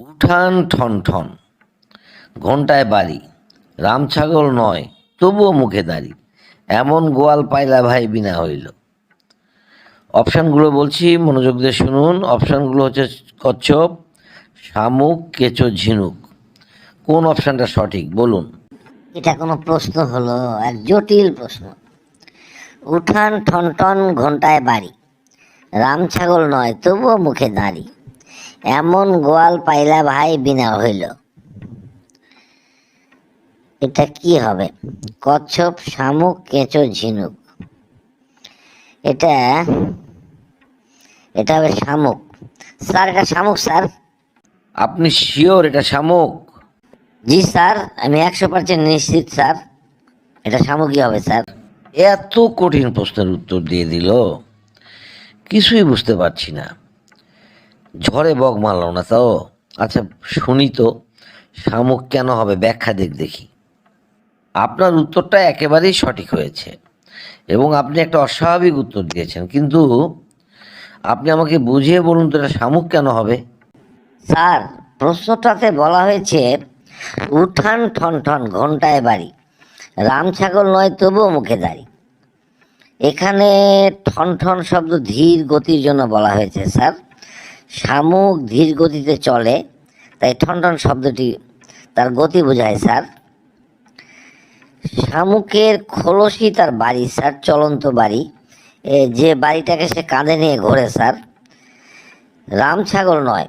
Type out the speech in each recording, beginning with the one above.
উঠান ঠন ঠন। ঘন্টায় বাড়ি রাম ছাগল নয়, তবুও মুখে দাঁড়ি। এমন গোয়াল পাইলা ভাই বিনা হইল। অপশানগুলো বলছি, মনোযোগ দিয়ে শুনুন। অপশানগুলো হচ্ছে কচ্ছপ, শামুক, কেঁচো, ঝিনুক। কোন অপশানটা সঠিক? বলুন। এটা কোনো প্রশ্ন হলো, এক জটিল প্রশ্ন। উঠান ঠনঠন ঘন্টায় বাড়ি রাম ছাগল নয়, তবুও মুখে দাঁড়ি। এমন গোয়াল পাইলা ভাই বিনা হইল। এটা কি হবে? কচ্ছপ শামুক কেঁচো ঝিনুক। এটা এটা হবে শামুক। স্যার এটা শামুক স্যার। আপনি শিওর এটা শামুক? জি স্যার আমি একশো পার্সেন্ট নিশ্চিত স্যার। এটা শামুকই হবে স্যার। এত কঠিন প্রশ্নের উত্তর দিয়ে দিল। কিছুই বুঝতে পারছি না। ঝড়ে বগ মারল না তাও। আচ্ছা শুনি তো, শামুক কেন হবে? ব্যাখ্যা দিক দেখি। আপনার উত্তরটা একেবারেই সঠিক হয়েছে এবং আপনি একটা অস্বাভাবিক উত্তর দিয়েছেন, কিন্তু আপনি আমাকে বুঝিয়ে বলুন তো এটা শামুক কেন হবে? স্যার, প্রশ্নটাতে বলা হয়েছে, উঠান ঠন ঠন ঘন্টায় বাড়ি। রাম ছাগল নয়, তবুও মুখে দাঁড়ি। এখানে ঠন ঠন শব্দ ধীর গতির জন্য বলা হয়েছে, স্যার। শামুক ধীর গতিতে চলে, তাই ঠন ঠন শব্দটি তার গতি বোঝায়, স্যার। শামুকের খোলসই তার বাড়ি, স্যার, চলন্ত বাড়ি। যে বাড়িটাকে সে কাঁধে নিয়ে ঘোরে, স্যার। রাম ছাগল নয়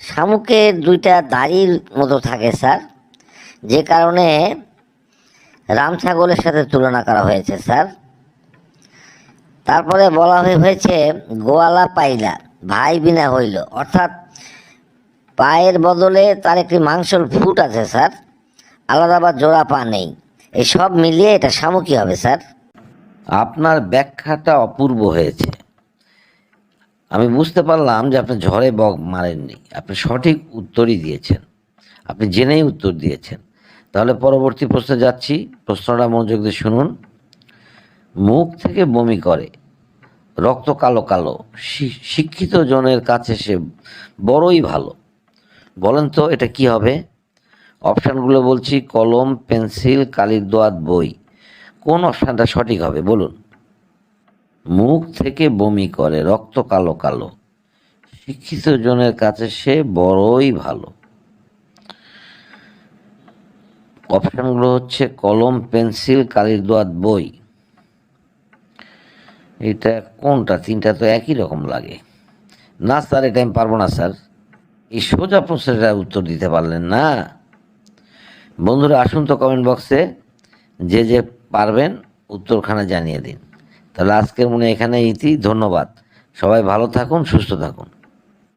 শামুকের দুইটা দাড়ির মতো থাকে, স্যার। যে কারণে রাম ছাগলের সাথে তুলনা করা হয়েছে, স্যার। তারপরে বলা হয়ে হয়েছে গোয়ালা পাইলা। ভাই বিনা হইল। অর্থাৎ পায়ের বদলে তার একটি মাংসল ফুট আছে, স্যার। আলাদা বা জোড়া পা নেই। এই সব মিলিয়ে এটা শামুকই হবে, স্যার। আপনার ব্যাখ্যাটা অপূর্ব হয়েছে। আমি বুঝতে পারলাম যে আপনি ঝড়ে বগ মারেননি। আপনি সঠিক উত্তরই দিয়েছেন। আপনি জেনেই উত্তর দিয়েছেন। তাহলে পরবর্তী প্রশ্নে যাচ্ছি। প্রশ্নটা মনোযোগ দিয়ে শুনুন। মুখ থেকে বমি করে। রক্ত কালো কালো। শিক্ষিত জনের কাছে সে বড়ই ভালো। বলেন তো এটা কি হবে? অপশানগুলো বলছি, কলম, পেন্সিল, কালির দোয়াত, বই। কোন অপশানটা সঠিক হবে? বলুন। মুখ থেকে বমি করে, রক্ত কালো কালো। শিক্ষিত জনের কাছে সে বড়ই ভালো। অপশানগুলো হচ্ছে, কলম, পেন্সিল, কালির দোয়াত, বই। এটা কোনটা? তিনটা তো একই রকম লাগে। না, স্যার, এটা আমি পারব না, স্যার। এই সোজা প্রশ্নটা উত্তর দিতে পারলেন না। বন্ধুরা, আসুন তো কমেন্ট বক্সে যে যে পারবেন উত্তরখানা জানিয়ে দিন। তাহলে আজকের মনে এখানে ইতি। ধন্যবাদ। সবাই ভালো থাকুন, সুস্থ থাকুন।